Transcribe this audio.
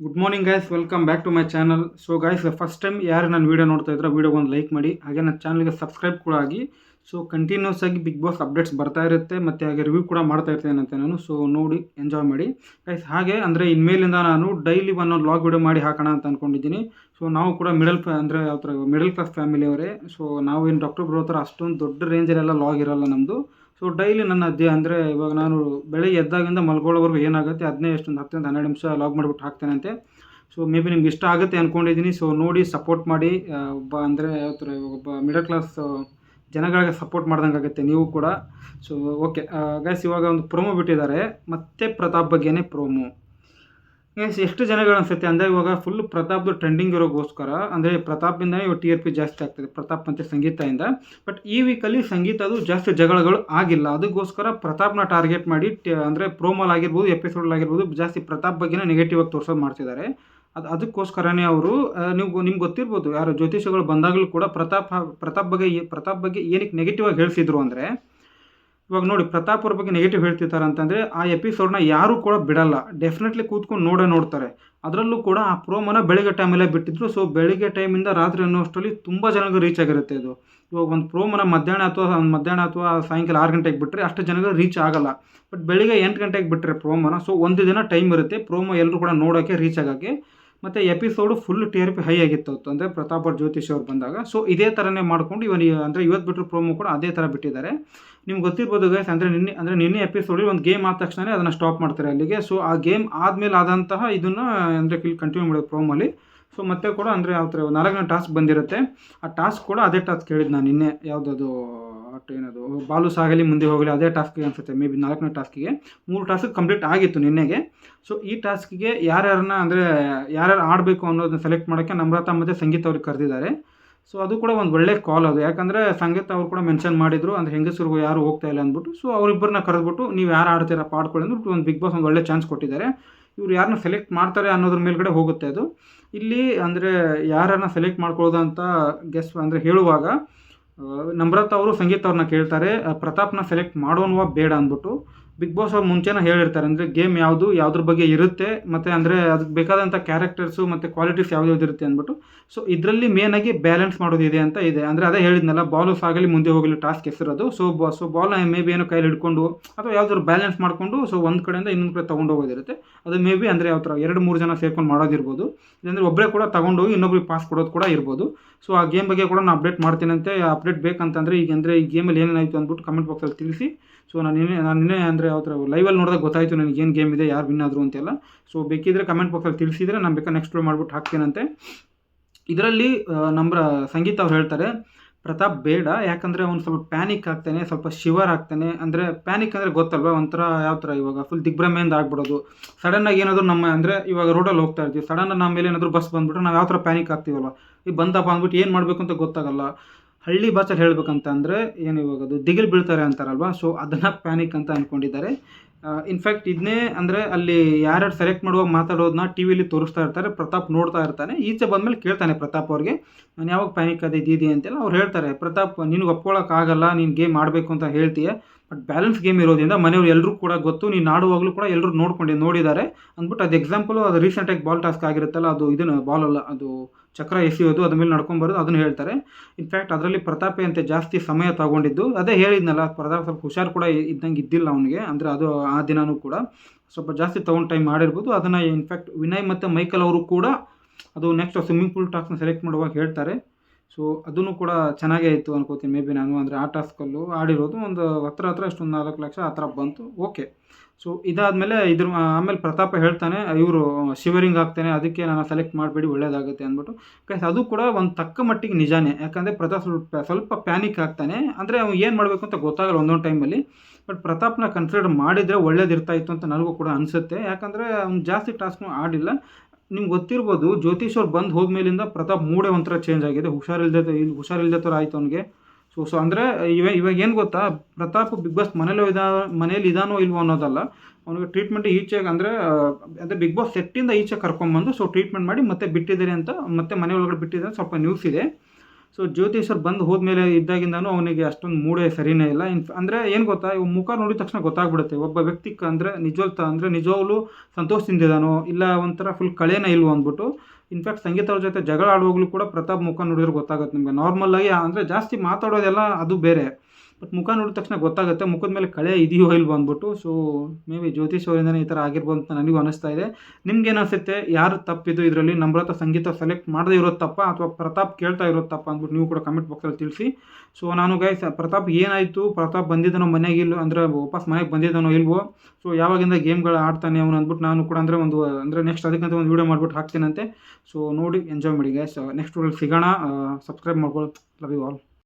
Good morning guys welcome back to my channel so guys first time ಯಾರು ನಾನು video ನೋಡ್ತಾ ಇದ್ರೆ ವೀಡಿಯೋಗೆ ಒಂದು ಲೈಕ್ ಮಾಡಿ. ಹಾಗೆ ನನ್ನ ಚಾನಲ್ಗೆ ಸಬ್ಸ್ಕ್ರೈಬ್ ಕೂಡ ಆಗಿ. ಸೊ ಕಂಟಿನ್ಯೂಸ್ ಆಗಿ ಬಿಗ್ ಬಾಸ್ ಅಪ್ಡೇಟ್ಸ್ ಬರ್ತಾ ಇರುತ್ತೆ. ಮತ್ತು ಹಾಗೆ ರಿವ್ಯೂ ಕೂಡ ಮಾಡ್ತಾ ಇರ್ತೇನೆ ನಾನು. ಸೊ ನೋಡಿ ಎಂಜಾಯ್ ಮಾಡಿ. ಗಾಯ್ಸ್ ಹಾಗೆ ಅಂದರೆ ಇನ್ಮೇಲಿಂದ ನಾನು ಡೈಲಿ ಒಂದೊಂದು ಲಾಗ್ ವೀಡಿಯೋ ಮಾಡಿ ಹಾಕೋಣ ಅಂತ ಅಂದ್ಕೊಂಡಿದ್ದೀನಿ ಸೊ ನಾವು ಕೂಡ ಮಿಡಲ್ ಅಂದರೆ ಯಾವ ಥರ ಮಿಡಲ್ ಕ್ಲಾಸ್ ಫ್ಯಾಮಿಲಿಯವರೇ ಸೊ ನಾವು ಏನು ಡಾಕ್ಟರ್ ಬರೋ ಥರ ಅಷ್ಟೊಂದು ದೊಡ್ಡ ರೇಂಜಲ್ಲೆಲ್ಲ ಲಾಗ್ ಇರೋಲ್ಲ ನಮ್ಮದು ಸೊ ಡೈಲಿ ನನ್ನ ಅಧ್ಯಯ ಅಂದರೆ ಇವಾಗ ನಾನು ಬೆಳಗ್ಗೆ ಎದ್ದಾಗಿಂದ ಮಲ್ಕೊಳ್ಳೋವರೆಗೂ ಏನಾಗುತ್ತೆ ಅದನ್ನೇ ಎಷ್ಟೊಂದು ಹತ್ತರಿಂದ ಹನ್ನೆರಡು ನಿಮಿಷ ಲಾಗ್ ಮಾಡಿಬಿಟ್ಟು ಹಾಕ್ತೇನಂತೆ ಸೊ ಮೇ ಬಿ ನಿಮ್ಗೆ ಇಷ್ಟ ಆಗುತ್ತೆ ಅಂದ್ಕೊಂಡಿದ್ದೀನಿ ಸೊ ನೋಡಿ ಸಪೋರ್ಟ್ ಮಾಡಿ ಒಬ್ಬ ಅಂದರೆ ಯಾವ ಥರ ಒಬ್ಬ ಮಿಡಲ್ ಕ್ಲಾಸ್ ಜನಗಳಿಗೆ ಸಪೋರ್ಟ್ ಮಾಡ್ದಂಗೆ ಆಗುತ್ತೆ ನೀವು ಕೂಡ. ಸೊ ಓಕೆ ಗೈಸ್ ಇವಾಗ ಒಂದು ಪ್ರೊಮೋ ಬಿಟ್ಟಿದ್ದಾರೆ. ಮತ್ತೆ ಪ್ರತಾಪ್ ಬಗ್ಗೆನೇ ಪ್ರೊಮೋ ಗೈಸ್ ಎಷ್ಟು ಜನಗಳು ಅನ್ಸುತ್ತೆ ಅಂದರೆ ಇವಾಗ ಫುಲ್ ಪ್ರತಾಪ್ದು ಟ್ರೆಂಡಿಂಗ್ ಇರೋಗೋಸ್ಕರ, ಅಂದರೆ ಪ್ರತಾಪಿಂದನೇ ಇವಾಗ ಟಿ ಆರ್ ಪಿ ಜಾಸ್ತಿ ಆಗ್ತದೆ, ಪ್ರತಾಪ್ ಮತ್ತು ಸಂಗೀತದಿಂದ. ಬಟ್ ಈ ವೀಕಲ್ಲಿ ಸಂಗೀತದು ಜಾಸ್ತಿ ಜಗಳಗಳು ಆಗಿಲ್ಲ. ಅದಕ್ಕೋಸ್ಕರ ಪ್ರತಾಪ್ನ ಟಾರ್ಗೆಟ್ ಮಾಡಿ ಅಂದರೆ ಪ್ರೋಮಲ್ ಆಗಿರ್ಬೋದು ಎಪಿಸೋಡ್ ಆಗಿರ್ಬೋದು ಜಾಸ್ತಿ ಪ್ರತಾಪ್ ಬಗ್ಗೆನೇ ನೆಗೆಟಿವ್ ಆಗಿ ತೋರಿಸೋದು ಮಾಡ್ತಿದ್ದಾರೆ. ಅದು, ಅದಕ್ಕೋಸ್ಕರನೇ ಅವರು ನೀವು ನಿಮ್ಗೆ ಗೊತ್ತಿರ್ಬೋದು, ಯಾರು ಜ್ಯೋತಿಷಗಳು ಬಂದಾಗಲೂ ಕೂಡ ಪ್ರತಾಪ್ ಪ್ರತಾಪ್ ಬಗ್ಗೆ ಪ್ರತಾಪ್ ಬಗ್ಗೆ ಏನಕ್ಕೆ ನೆಗೆಟಿವ್ ಆಗಿ ಹೇಳ್ತಿದ್ರು ಅಂದರೆ ಇವಾಗ ನೋಡಿ ಪ್ರತಾಪ್ ಅವ್ರ ಬಗ್ಗೆ ನೆಗೆಟಿವ್ ಹೇಳ್ತಿರ್ತಾರೆ ಅಂತಂದರೆ ಆ ಎಪಿಸೋಡ್ನ ಯಾರೂ ಕೂಡ ಬಿಡಲ್ಲ. ಡೆಫಿನೆಟ್ಲಿ ಕೂತ್ಕೊಂಡು ನೋಡೇ ನೋಡ್ತಾರೆ. ಅದರಲ್ಲೂ ಕೂಡ ಆ ಪ್ರೋಮನ ಬೆಳಿಗ್ಗೆ ಟೈಮಲ್ಲೇ ಬಿಟ್ಟಿದ್ರು. ಸೊ ಬೆಳಿಗ್ಗೆ ಟೈಮಿಂದ ರಾತ್ರಿ ಅನ್ನೋಷ್ಟರಲ್ಲಿ ತುಂಬ ಜನಕ್ಕೆ ರೀಚ್ ಆಗಿರುತ್ತೆ ಅದು ಇವಾಗ ಒಂದು ಪ್ರೋಮನ ಮಧ್ಯಾಹ್ನ ಅಥವಾ ಮಧ್ಯಾಹ್ನ ಅಥವಾ ಸಾಯಂಕಾಲ ಆರು ಗಂಟೆಗೆ ಬಿಟ್ಟರೆ ಅಷ್ಟು ಜನಗಳು ರೀಚ್ ಆಗಲ್ಲ. ಬಟ್ ಬೆಳಿಗ್ಗೆ ಎಂಟು ಗಂಟೆಗೆ ಬಿಟ್ಟರೆ ಪ್ರೋಮನ ಸೊ ಒಂದು ದಿನ ಟೈಮ್ ಇರುತ್ತೆ. ಪ್ರೋಮೋ ಎಲ್ಲರೂ ಕೂಡ ನೋಡೋಕ್ಕೆ ರೀಚ್ ಆಗೋಕ್ಕೆ ಮತ್ತು episode full T R P high ಆಗಿತ್ತು ಅಂದರೆ ಪ್ರತಾಪ್ ಜ್ಯೋತಿಷಿ ಜ್ಯೋತಿಷ್ ಅವ್ರು ಬಂದಾಗ. ಸೊ ಇದೇ ಥರನೇ ಮಾಡ್ಕೊಂಡು ಇವನ್ ಅಂದರೆ ಇವತ್ತು ಬಿಟ್ಟರು ಪ್ರೋಮೋ ಕೂಡ ಅದೇ ಥರ ಬಿಟ್ಟಿದ್ದಾರೆ. ನಿಮ್ಗೆ ಗೊತ್ತಿರ್ಬೋದು ಗೈಸ್ ಅಂದರೆ ನಿನ್ನೆ ಅಂದರೆ ನಿನ್ನೆ ಎಪಿಸೋಡಲ್ಲಿ ಒಂದು ಗೇಮ್ ಆದ ತಕ್ಷಣ ಅದನ್ನು ಸ್ಟಾಪ್ ಮಾಡ್ತಾರೆ ಅಲ್ಲಿಗೆ. ಸೊ ಆ ಗೇಮ್ ಆದಮೇಲೆ ಆದಂತಹ ಇದನ್ನು ಅಂದರೆ ಇಲ್ಲಿ ಕಂಟಿನ್ಯೂ ಮಾಡೋದು ಪ್ರೋಮಲ್ಲಿ ಸೊ ಮತ್ತೆ ಕೂಡ ಅಂದರೆ ಯಾವ ಥರ ನಾಲ್ಕನೇ ಟಾಸ್ಕ್ ಬಂದಿರುತ್ತೆ. ಆ ಟಾಸ್ಕ್ ಕೂಡ ಅದೇ ಟಾಸ್ಕ್ ಹೇಳಿದ್ದು ನಾನು ನಿನ್ನೆ, ಯಾವುದದು? ಒಟ್ಟು ಏನದು, ಬಾಲು ಸಾಗಲಿ, ಮುಂದೆ ಹೋಗಲಿ, ಅದೇ ಟಾಸ್ಕಿಗೆ ಅನಿಸುತ್ತೆ. ಮೇ ಬಿ ನಾಲ್ಕನೇ ಟಾಸ್ಕಿಗೆ ಮೂರು ಟಾಸ್ಕ್ ಕಂಪ್ಲೀಟ್ ಆಗಿತ್ತು ನಿನ್ನೆಗೆ. ಸೊ ಈ ಟಾಸ್ಕಿಗೆ ಯಾರ್ಯಾರನ್ನ ಅಂದರೆ, ಯಾರ್ಯಾರು ಆಡಬೇಕು ಅನ್ನೋದನ್ನ ಸೆಲೆಕ್ಟ್ ಮಾಡೋಕ್ಕೆ ನಮ್ರತಾ ಮತ್ತು ಸಂಗೀತ ಅವ್ರಿಗೆ ಕರೆದಿದ್ದಾರೆ. ಸೊ ಅದು ಕೂಡ ಒಂದು ಒಳ್ಳೆ ಕಾಲ್ ಅದು. ಯಾಕಂದರೆ, ಸಂಗೀತ ಅವ್ರು ಕೂಡ ಮೆನ್ಷನ್ ಮಾಡಿದ್ರು. ಅಂದರೆ ಹೆಂಗಸರಿಗೂ ಯಾರು ಹೋಗ್ತಾ ಇಲ್ಲ ಅಂದ್ಬಿಟ್ಟು. ಸೊ ಅವರಿಬ್ಬರನ್ನ ಕರೆದ್ಬಿಟ್ಟು, ನೀವು ಯಾರು ಆಡ್ತೀರಾ? ಪಾಡ್ಕೊಳ್ಳಿ ಅಂದ್ಬಿಟ್ಟು ಒಂದು ಬಿಗ್ ಬಾಸ್ ಒಂದು ಒಳ್ಳೆ ಚಾನ್ಸ್ ಕೊಟ್ಟಿದ್ದಾರೆ. ಇವ್ರು ಯಾರನ್ನ ಸೆಲೆಕ್ಟ್ ಮಾಡ್ತಾರೆ ಅನ್ನೋದ್ರ ಮೇಲ್ಗಡೆ ಹೋಗುತ್ತೆ ಅದು. ಇಲ್ಲಿ, ಅಂದರೆ ಯಾರನ್ನ ಸೆಲೆಕ್ಟ್ ಮಾಡ್ಕೊಳ್ಳೋದು ಅಂತ ಗೆಸ್ ಅಂದರೆ ಹೇಳುವಾಗ ನಮ್ರತಾ ಅವರು ಸಂಗೀತ ಅವ್ರನ್ನ ಕೇಳ್ತಾರೆ ಪ್ರತಾಪ್ನ ಸೆಲೆಕ್ಟ್ ಮಾಡೋನ್ವಾ ಬೇಡ ಅಂದ್ಬಿಟ್ಟು ಬಿಗ್ ಬಾಸ್ ಅವ್ರು ಮುಂಚೆನೇ ಹೇಳಿರ್ತಾರೆ, ಅಂದರೆ ಗೇಮ್ ಯಾವುದು, ಯಾವುದ್ರ ಬಗ್ಗೆ ಇರುತ್ತೆ, ಮತ್ತು ಅಂದರೆ ಅದಕ್ಕೆ ಬೇಕಾದಂಥ ಕ್ಯಾರೆಕ್ಟರ್ಸು ಮತ್ತು ಕ್ವಾಲಿಟೀಸ್ ಯಾವ್ದು ಇರುತ್ತೆ ಅಂದ್ಬಿಟ್ಟು ಸೊ ಇದರಲ್ಲಿ ಮೇನಾಗಿ ಬ್ಯಾಲೆನ್ಸ್ ಮಾಡೋದಿದೆ ಅಂತ ಇದೆ. ಅಂದರೆ ಅದೇ ಹೇಳಿದ್ನಲ್ಲ ಬಾಲುಸ್ ಆಗಲಿ ಮುಂದೆ ಹೋಗಲಿ ಟಾಸ್ಕ್ ಹೆಸರದು ಸೊ ಬಾ ಸೊ ಬಾಲ್ನ ಮೇ ಬಿ ಏನೋ ಕೈಲಿ ಹಿಡ್ಕೊಂಡು, ಅಥವಾ ಯಾವ್ದಾದ್ರು ಬ್ಯಾಲೆನ್ಸ್ ಮಾಡಿಕೊಂಡು ಸೊ ಒಂದು ಕಡೆಯಿಂದ ಇನ್ನೊಂದು ಕಡೆ ತೊಗೊಂಡು ಹೋಗೋದಿರುತ್ತೆ. ಅದು ಮೇ ಬಿ ಅಂದರೆ ಯಾವ ಥರ ಎರಡು, ಮೂರು ಜನ ಸೇರ್ಕೊಂಡು ಮಾಡೋದಿರ್ಬೋದು. ಇಲ್ಲಾಂದರೆ ಒಬ್ಬರೇ ಕೂಡ ತಗೊಂಡೋಗಿ ಇನ್ನೊಬ್ರಿಗೆ ಪಾಸ್ ಕೊಡೋದು ಕೂಡ ಇರ್ಬೋದು. ಸೊ ಆ ಗೇಮ್ ಬಗ್ಗೆ ಕೂಡ ನಾನು ಅಪ್ಡೇಟ್ ಮಾಡ್ತೀನಂತೆ ಅಪ್ಡೇಟ್ ಬೇಕಂತಂದರೆ ಈಗ ಅಂದರೆ ಈ ಗೇಮಲ್ಲಿ ಏನೇನಾಯಿತು ಅಂದ್ಬಿಟ್ಟು ಕಮೆಂಟ್ ಬಾಕ್ಸಲ್ಲಿ ತಿಳಿಸಿ. ಸೊ ನಾನು ನಿನ್ನೆ ನಾನು ನಿನ್ನೆ ಅಂದರೆ ಯಾವ ಥರ ಲೈವಲ್ಲಿ ನೋಡಿದಾಗ ಗೊತ್ತಾಯಿತು ನನಗೆ ಏನು ಗೇಮ್ ಇದೆ, ಯಾರು ವಿನ್ ಆದರು ಅಂತೆಲ್ಲ. ಸೊ ಬೇಕಿದ್ರೆ ಕಮೆಂಟ್ ಬಾಕ್ಸಲ್ಲಿ ತಿಳಿಸಿದರೆ ನಾನು ಬೇಕಾದ್ರೆ ನೆಕ್ಸ್ಟ್ ಮಾಡ್ಬಿಟ್ಟು ಹಾಕ್ತೀನಂತೆ. ಇದರಲ್ಲಿ ನಮ್ಮ ಸಂಗೀತ ಅವ್ರು ಹೇಳ್ತಾರೆ, ಪ್ರತಾಪ್ ಬೇಡ, ಯಾಕಂದರೆ ಅವ್ನು ಸ್ವಲ್ಪ ಪ್ಯಾನಿಕ್ ಆಗ್ತಾನೆ, ಸ್ವಲ್ಪ ಶಿವರ್ ಆಗ್ತಾನೆ. ಅಂದರೆ ಪ್ಯಾನಿಕ್ ಅಂದರೆ ಗೊತ್ತಲ್ವಾ? ಒಂಥರ ಯಾವ ಥರ ಇವಾಗ? ಫುಲ್ ದಿಗ್ಭ್ರಮೆಯಿಂದ ಆಗ್ಬಿಡೋದು. ಸಡನ್ನಾಗಿ ಏನಾದರೂ ನಮ್ಮ, ಅಂದರೆ ಇವಾಗ ರೋಡಲ್ಲಿ ಹೋಗ್ತಾ ಇರ್ತೀವಿ ಸಡನ್ ನಮ್ಮ ಮೇಲೆ ಏನಾದರೂ ಬಸ್ ಬಂದ್ಬಿಟ್ರೆ ನಾವು ಯಾವ ಥರ ಪ್ಯಾನಿಕ್ ಆಗ್ತೀವಲ್ವ? ಈ ಬಂದಪ್ಪ ಅಂದ್ಬಿಟ್ಟು ಏನು ಮಾಡಬೇಕು ಅಂತ ಗೊತ್ತಾಗಲ್ಲ. ಹಳ್ಳಿ ಭಾಷೆಲಿ ಹೇಳ್ಬೇಕಂತಂದರೆ ಏನು ಇವಾಗ ಅದು ದಿಗಿಲು ಬೀಳ್ತಾರೆ ಅಂತಾರಲ್ವಾ? ಸೊ ಅದನ್ನು ಪ್ಯಾನಿಕ್ ಅಂತ ಅಂದ್ಕೊಂಡಿದ್ದಾರೆ ಇನ್ಫ್ಯಾಕ್ಟ್ ಇದನ್ನೇ ಅಂದರೆ ಅಲ್ಲಿ ಯಾರ್ಯಾರು ಸೆಲೆಕ್ಟ್ ಮಾಡುವಾಗ ಮಾತಾಡೋದನ್ನ ಟಿ ವಿಲಿ ತೋರಿಸ್ತಾ ಇರ್ತಾರೆ, ಪ್ರತಾಪ್ ನೋಡ್ತಾ ಇರ್ತಾನೆ. ಈಚೆ ಬಂದಮೇಲೆ ಕೇಳ್ತಾನೆ ಪ್ರತಾಪ್ ಅವ್ರಿಗೆ, ನಾನು ಯಾವಾಗ ಪ್ಯಾನಿಕ್ ಅದೇ ಇದಿದೆ ಅಂತೆಲ್ಲ. ಅವ್ರು ಹೇಳ್ತಾರೆ, ಪ್ರತಾಪ್, ನಿನಗೆ ಒಪ್ಕೊಳ್ಳೋಕ್ಕಾಗಲ್ಲ ನೀನು ಗೇಮ್ ಆಡಬೇಕು ಅಂತ ಹೇಳ್ತೀಯ. ಬಟ್ ಬ್ಯಾಲೆನ್ಸ್ ಗೇಮ್ ಇರೋದ್ರಿಂದ ಮನೆಯವರು ಎಲ್ಲರೂ ಕೂಡ ಗೊತ್ತು, ನೀನು ಆಡುವಾಗಲೂ ಕೂಡ ಎಲ್ಲರೂ ನೋಡ್ಕೊಂಡು ನೋಡಿದ್ದಾರೆ ಅಂದ್ಬಿಟ್ಟು ಅದು ಎಕ್ಸಾಂಪಲು ಅದು ರೀಸೆಂಟಾಗಿ ಬಾಲ್ ಟಾಸ್ಕ್ ಆಗಿರುತ್ತಲ್ಲ, ಅದು ಇದನ್ನು ಅಲ್ಲ, ಅದು ಚಕ್ರ ಎಸೆಯೋದು, ಅದ್ರ ಮೇಲೆ ನಡ್ಕೊಂಬರೋದು ಅದನ್ನು ಹೇಳ್ತಾರೆ. ಇನ್ಫ್ಯಾಕ್ಟ್ ಅದರಲ್ಲಿ ಪ್ರತಾಪೆ ಅಂತ ಜಾಸ್ತಿ ಸಮಯ ತಗೊಂಡಿದ್ದು. ಅದೇ ಹೇಳಿದ್ನಲ್ಲ, ಪ್ರತಾಪ್ ಸ್ವಲ್ಪ ಹುಷಾರು ಕೂಡ ಇದ್ದಂಗೆ ಇದ್ದಿಲ್ಲ ಅವನಿಗೆ, ಅಂದರೆ ಅದು ಆ ದಿನವೂ ಕೂಡ. ಸ್ವಲ್ಪ ಜಾಸ್ತಿ ತಗೊಂಡು ಟೈಮ್ ಮಾಡಿರ್ಬೋದು. ಅದನ್ನು ಇನ್ಫ್ಯಾಕ್ಟ್ ವಿನಯ್ ಮತ್ತು ಮೈಕಲ್ ಅವರು ಕೂಡ, ಅದು ನೆಕ್ಸ್ಟ್ ಸ್ವಿಮ್ಮಿಂಗ್ ಪೂಲ್ ಟಾಸ್ಕ್ನ ಸೆಲೆಕ್ಟ್ ಮಾಡುವಾಗ ಹೇಳ್ತಾರೆ. ಸೊ ಅದನ್ನು ಕೂಡ ಚೆನ್ನಾಗೇ ಇತ್ತು ಅನ್ಕೋತೀನಿ ಮೇ ಬಿ ನಾನು ಅಂದರೆ ಆ ಟಾಸ್ಕಲ್ಲೂ ಆಡಿರೋದು. ಒಂದು ಹತ್ರ ಹತ್ರ ಅಷ್ಟೊಂದು ನಾಲ್ಕು ಲಕ್ಷ ಆ ಥರ ಬಂತು ಓಕೆ ಸೊ ಇದಾದಮೇಲೆ ಇದ್ರ ಆಮೇಲೆ ಪ್ರತಾಪ ಹೇಳ್ತಾನೆ, ಇವರು ಶಿವರಿಂಗ್ ಆಗ್ತಾನೆ, ಅದಕ್ಕೆ ನಾನು ಸೆಲೆಕ್ಟ್ ಮಾಡಬೇಡಿ, ಒಳ್ಳೇದಾಗುತ್ತೆ ಅಂದ್ಬಿಟ್ಟು. ಕೈಸ್ ಅದು ಕೂಡ ಒಂದು ತಕ್ಕ ಮಟ್ಟಿಗೆ ನಿಜಾನೇ. ಯಾಕಂದರೆ ಪ್ರತಾಪ್ ಸ್ವಲ್ಪ ಸ್ವಲ್ಪ ಪ್ಯಾನಿಕ್ ಆಗ್ತಾನೆ. ಅಂದರೆ ಅವ್ನು ಏನು ಮಾಡಬೇಕು ಅಂತ ಗೊತ್ತಾಗಲ್ಲ ಒಂದೊಂದು ಟೈಮಲ್ಲಿ ಬಟ್ ಪ್ರತಾಪ್ನ ಕನ್ಸಿಡರ್ ಮಾಡಿದರೆ ಒಳ್ಳೇದಿರ್ತಾಯಿತ್ತು ಅಂತ ನನಗೂ ಕೂಡ ಅನಿಸುತ್ತೆ. ಯಾಕಂದರೆ ಅವ್ನು ಜಾಸ್ತಿ ಟಾಸ್ಕ್ನು ಆಡಿಲ್ಲ. ನಿಮ್ಗೆ ಗೊತ್ತಿರ್ಬೋದು ಜ್ಯೋತಿಷ್ ಅವ್ರು ಬಂದು ಹೋದ್ಮೇಲಿಂದ ಪ್ರತಾಪ್ ಮೂಡೆ ಒಂಥರ ಚೇಂಜ್ ಆಗಿದೆ. ಹುಷಾರಿಲ್ದೆ ಹುಷಾರಿಲ್ದೆ ಥರ ಆಯ್ತು ಅವನಿಗೆ. ಸೊ ಸೊ ಅಂದರೆ ಇವಾಗ ಇವಾಗ ಏನು ಗೊತ್ತಾ? ಪ್ರತಾಪ್ ಬಿಗ್ ಬಾಸ್ ಮನೇಲೂ ಇದಾ ಮನೇಲಿ ಇದಾನೋ ಇಲ್ವೋ ಅನ್ನೋದಲ್ಲ, ಅವನಿಗೆ ಟ್ರೀಟ್ಮೆಂಟ್ ಈಚೆಗೆ ಅಂದರೆ ಅಂದರೆ ಬಿಗ್ ಬಾಸ್ ಸೆಟ್ಟಿಂದ ಈಚೆ ಕರ್ಕೊಂಬಂದು ಸೊ ಟ್ರೀಟ್ಮೆಂಟ್ ಮಾಡಿ ಮತ್ತೆ ಬಿಟ್ಟಿದ್ದಾರೆ ಅಂತ, ಮತ್ತೆ ಮನೆ ಒಳಗಡೆ ಬಿಟ್ಟಿದ್ದಾರೆ. ಸ್ವಲ್ಪ ನ್ಯೂಸ್ ಇದೆ. ಸೊ ಜ್ಯೋತಿಷರ್ ಬಂದು ಹೋದ್ಮೇಲೆ ಇದ್ದಾಗಿಂದನೂ ಅವನಿಗೆ ಅಷ್ಟೊಂದು ಮೂಡೇ ಸರಿನೇ ಇಲ್ಲ. ಇನ್ ಅಂದರೆ ಏನು ಗೊತ್ತಾ, ಇವ್ ಮುಖ ನೋಡಿದ ತಕ್ಷಣ ಗೊತ್ತಾಗ್ಬಿಡುತ್ತೆ. ಒಬ್ಬ ವ್ಯಕ್ತಿ ಅಂದರೆ ನಿಜವಲ್ ಅಂದರೆ ನಿಜವಾಗ್ಲೂ ಸಂತೋಷದಿಂದಿದಾನೋ ಇಲ್ಲ ಒಂಥರ ಫುಲ್ ಕಳೆನೇ ಇಲ್ವೋ ಅಂದ್ಬಿಟ್ಟು ಇನ್ಫ್ಯಾಕ್ಟ್ ಸಂಗೀತ ಅವ್ರ ಜೊತೆ ಜಗಳ ಆಡುವಾಗಲೂ ಕೂಡ ಪ್ರತಾಪ್ ಮುಖ ನೋಡಿದ್ರೆ ಗೊತ್ತಾಗುತ್ತೆ ನಿಮಗೆ. ನಾರ್ಮಲಾಗಿ ಅಂದರೆ ಜಾಸ್ತಿ ಮಾತಾಡೋದೆಲ್ಲ ಅದು ಬೇರೆ. ಬಟ್ ಮುಖ ನೋಡಿದ ತಕ್ಷಣ ಗೊತ್ತಾಗುತ್ತೆ. ಮುಖದ ಮೇಲೆ ಕಳೆ ಇದೆಯೋ ಇಲ್ವೋ ಅಂದ್ಬಿಟ್ಟು. ಸೊ ಮೇ ಬಿ ಜ್ಯೋತಿಷ್ ಅವರಿಂದನೇ ಈ ಥರ ಆಗಿರ್ಬೋದು ಅಂತ ನನಗೂ ಅನಿಸ್ತಾ ಇದೆ. ನಿಮ್ಗೆ ಅನಿಸುತ್ತೆ ಯಾರು ತಪ್ಪಿದ್ದು ಇದರಲ್ಲಿ? ನಮ್ರತ ಸಂಗೀತ ಸೆಲೆಕ್ಟ್ ಮಾಡದೇ ಇರೋದು ತಪ್ಪ? ಅಥವಾ ಪ್ರತಾಪ್ ಕೇಳ್ತಾ ಇರೋದು ತಪ್ಪ ಅಂದ್ಬಿಟ್ಟು ನೀವು ಕೂಡ ಕಮೆಂಟ್ ಬಾಕ್ಸಲ್ಲಿ ತಿಳಿಸಿ. ಸೊ ನಾನು ಗೈಸ್ ಪ್ರತಾಪ್ ಏನಾಯಿತು? ಪ್ರತಾಪ್ ಬಂದಿದ್ದಾನೋ ಮನೆಗೆ ಇಲ್ಲೋ ಅಂದರೆ ವಾಪಸ್ ಮನೆಗೆ ಬಂದಿದ್ದಾನೋ ಇಲ್ವೋ? ಸೊ ಯಾವಾಗಿಂದ ಗೇಮ್ಗಳು ಆಡ್ತಾನೆ ಅವನು ಅಂದ್ಬಿಟ್ಟು ನಾನು ಕೂಡ ಅಂದರೆ ಒಂದು, ಅಂದರೆ ನೆಕ್ಸ್ಟ್ ಅದಕ್ಕಂತ ಒಂದು ವೀಡಿಯೋ ಮಾಡ್ಬಿಟ್ಟು ಹಾಕ್ತೀನಂತೆ. ಸೊ ನೋಡಿ ಎಂಜಾಯ್ ಮಾಡಿ ಗೈಸ್ ನೆಕ್ಸ್ಟ್ ಸಿಗೋಣ. ಸಬ್ಸ್ಕ್ರೈಬ್ ಮಾಡ್ಕೊಳ್ಳಿ. Love you all